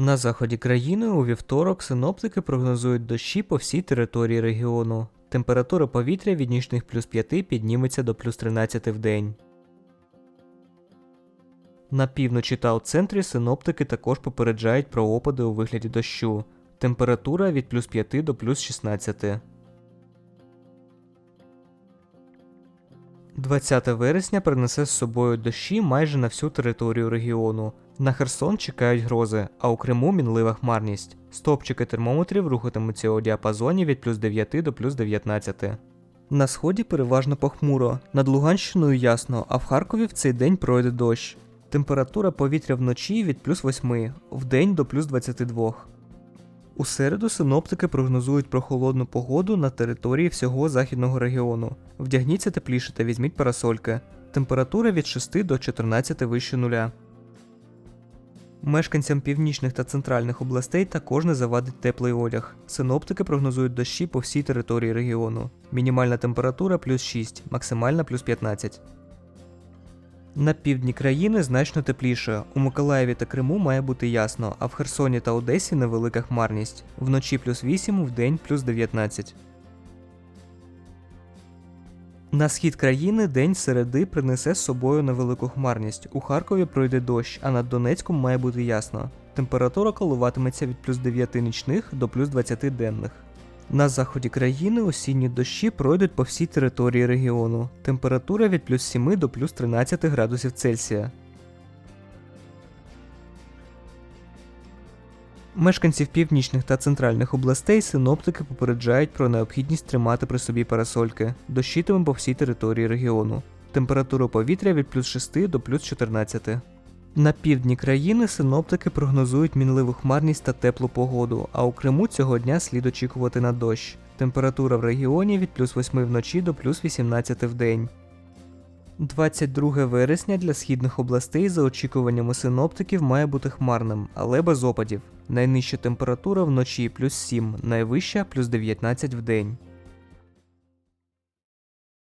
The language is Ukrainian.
На заході країни у вівторок синоптики прогнозують дощі по всій території регіону. Температура повітря від нічних плюс 5 підніметься до плюс 13 в день. На півночі та у центрі синоптики також попереджають про опади у вигляді дощу. Температура від плюс 5 до плюс 16. 20 вересня принесе з собою дощі майже на всю територію регіону. На Херсон чекають грози, а у Криму мінлива хмарність. Стопчики термометрів рухатимуться у діапазоні від плюс 9 до плюс 19. На сході переважно похмуро, над Луганщиною ясно, а в Харкові в цей день пройде дощ. Температура повітря вночі від плюс 8, вдень до плюс 22. У середу синоптики прогнозують прохолодну погоду на території всього західного регіону. Вдягніться тепліше та візьміть парасольки. Температура від 6 до 14 вище нуля. Мешканцям північних та центральних областей також не завадить теплий одяг. Синоптики прогнозують дощі по всій території регіону. Мінімальна температура плюс 6, максимальна плюс 15. На півдні країни значно тепліше. У Миколаєві та Криму має бути ясно, а в Херсоні та Одесі невелика хмарність. Вночі плюс 8, вдень плюс 19. На схід країни день середи принесе з собою невелику хмарність. У Харкові пройде дощ, а над Донецьком має бути ясно. Температура коливатиметься від плюс 9 нічних до плюс 20 денних. На заході країни осінні дощі пройдуть по всій території регіону. Температура від плюс 7 до плюс 13 градусів Цельсія. Мешканців північних та центральних областей синоптики попереджають про необхідність тримати при собі парасольки. Дощитиме по всій території регіону. Температура повітря від плюс 6 до плюс 14. На півдні країни синоптики прогнозують мінливу хмарність та теплу погоду, а у Криму цього дня слід очікувати на дощ. Температура в регіоні від плюс 8 вночі до плюс 18 в день. 22 вересня для східних областей за очікуваннями синоптиків має бути хмарним, але без опадів. Найнижча температура вночі плюс 7, найвища плюс 19 в день.